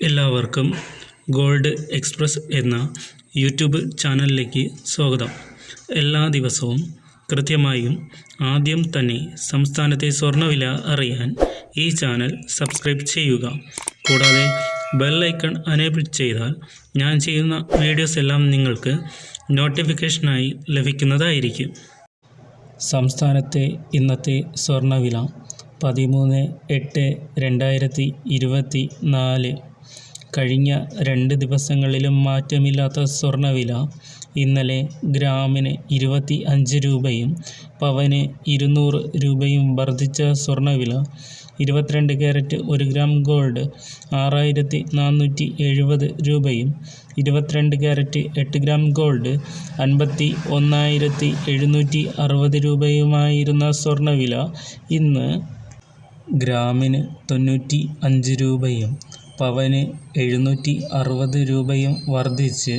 എല്ലാവർക്കും gold express എന്ന YouTube ചാനലിലേക്ക് സ്വാഗതം. എല്ലാ ദിവസവും കൃത്യമായും ആദ്യം തന്നെ സംസ്ഥാനത്തെ സ്വർണവില അറിയാൻ ഈ ചാനൽ സബ്സ്ക്രൈബ് ചെയ്യുക. കൂടാതെ ബെല്ലൈക്കൺ അനേബിൾ ചെയ്താൽ ഞാൻ ചെയ്യുന്ന വീഡിയോസ് എല്ലാം നിങ്ങൾക്ക് നോട്ടിഫിക്കേഷനായി ലഭിക്കുന്നതായിരിക്കും. സംസ്ഥാനത്തെ ഇന്നത്തെ സ്വർണവില പതിമൂന്ന് എട്ട് രണ്ടായിരത്തി ഇരുപത്തി നാല് കഴിഞ്ഞ രണ്ട് ദിവസങ്ങളിലും മാറ്റമില്ലാത്ത സ്വർണവില ഇന്നലെ ഗ്രാമിന് ഇരുപത്തി അഞ്ച് രൂപയും പവന് ഇരുന്നൂറ് രൂപയും വർദ്ധിച്ച സ്വർണവില ഇരുപത്തിരണ്ട് ക്യാരറ്റ് ഒരു ഗ്രാം ഗോൾഡ് ആറായിരത്തി നാനൂറ്റി എഴുപത് രൂപയും ഇരുപത്തിരണ്ട് ക്യാരറ്റ് എട്ട് ഗ്രാം ഗോൾഡ് അൻപത്തി ഒന്നായിരത്തി എഴുന്നൂറ്റി അറുപത് രൂപയുമായിരുന്ന സ്വർണവില ഇന്ന് ഗ്രാമിന് തൊണ്ണൂറ്റി അഞ്ച് രൂപയും പവന് എഴുന്നൂറ്റി അറുപത് രൂപയും വർദ്ധിച്ച്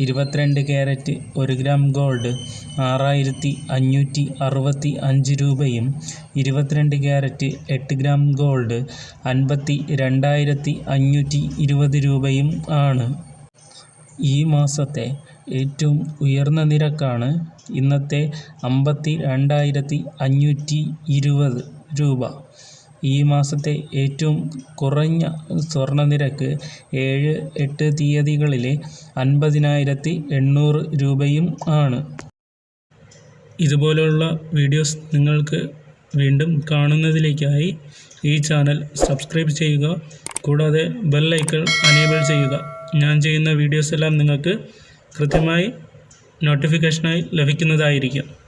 ഇരുപത്തിരണ്ട് കാരറ്റ് ഒരു ഗ്രാം ഗോൾഡ് ആറായിരത്തി അഞ്ഞൂറ്റി അറുപത്തി അഞ്ച് രൂപയും ഇരുപത്തിരണ്ട് കാരറ്റ് എട്ട് ഗ്രാം ഗോൾഡ് അൻപത്തി രണ്ടായിരത്തി അഞ്ഞൂറ്റി ഇരുപത് രൂപയും ആണ്. ഈ മാസത്തെ ഏറ്റവും ഉയർന്ന നിരക്കാണ് ഇന്നത്തെ അമ്പത്തി രണ്ടായിരത്തി അഞ്ഞൂറ്റി ഇരുപത് രൂപ. ഈ മാസത്തെ ഏറ്റവും കുറഞ്ഞ സ്വർണ നിരക്ക് ഏഴ് എട്ട് തീയതികളിലെ അൻപതിനായിരത്തി എണ്ണൂറ് രൂപയും ആണ്. ഇതുപോലെയുള്ള വീഡിയോസ് നിങ്ങൾക്ക് വീണ്ടും കാണുന്നതിലേക്കായി ഈ ചാനൽ സബ്സ്ക്രൈബ് ചെയ്യുക. കൂടാതെ ബെൽ ഐക്കൺ അനേബിൾ ചെയ്യുക. ഞാൻ ചെയ്യുന്ന വീഡിയോസ് എല്ലാം നിങ്ങൾക്ക് കൃത്യമായി നോട്ടിഫിക്കേഷനായി ലഭിക്കുന്നതായിരിക്കും.